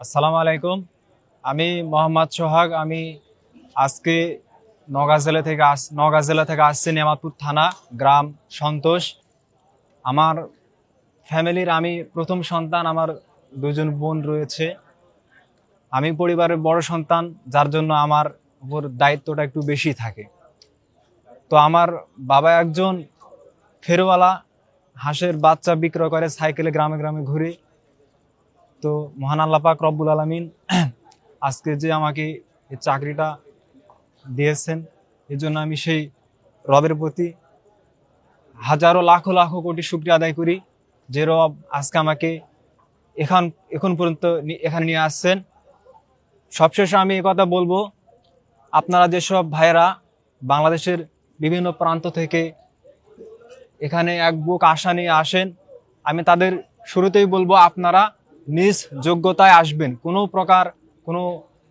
আসসালামু আলাইকুম। আমি মোহাম্মদ সোহাগ। আমি আজকে নওগাঁ জেলা থেকে আস, নওগাঁ জেলা থেকে আসছি নেমাতপুর থানা, গ্রাম সন্তোষ। আমার ফ্যামিলির আমি প্রথম সন্তান, আমার দুজন বোন রয়েছে। আমি পরিবারের বড় সন্তান, যার জন্য আমার উপর দায়িত্বটা একটু বেশি থাকে। তো আমার বাবা একজন ফেরওয়ালা হাঁসের বাচ্চা বিক্রয় করে সাইকেলে গ্রামে গ্রামে ঘুরে। তো মহান আল্লাহ পাক রব্বুল আলমিন আজকে যে আমাকে এই চাকরিটা দিয়েছেন, এই জন্য আমি সেই রবের প্রতি হাজারো লাখো লাখো কোটি শুক্রিয়া আদায় করি যে রব আজকে আমাকে এখান, এখন পর্যন্ত এখানে নিয়ে আসছেন। সবশেষে আমি কথা বলব, আপনারা যেসব ভাইয়েরা বাংলাদেশের বিভিন্ন প্রান্ত থেকে এখানে এক বুক আশা নিয়ে আসেন, আমি তাদের শুরুতেই বলব, আপনারা নিজ যোগ্যতায় আসবেন, কোনো প্রকার কোনো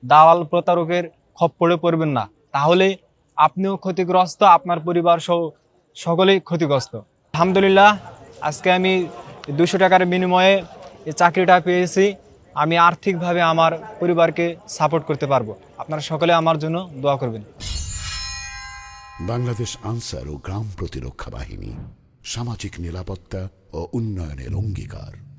দালাল প্রতারকের খপ্পরে পড়বেন না। তাহলে আপনিও ক্ষতিগ্রস্ত, আপনার পরিবার সহ সকলেই ক্ষতিগ্রস্ত। আলহামদুলিল্লাহ, আজকে আমি দুশো টাকার বিনিময়ে এই চাকরিটা পেয়েছি। আমি আর্থিকভাবে আমার পরিবারকে সাপোর্ট করতে পারব। আপনারা সকলে আমার জন্য দোয়া করবেন। বাংলাদেশ আনসার ও গ্রাম প্রতিরক্ষা বাহিনী সামাজিক নিরাপত্তা ও উন্নয়নের অঙ্গীকার।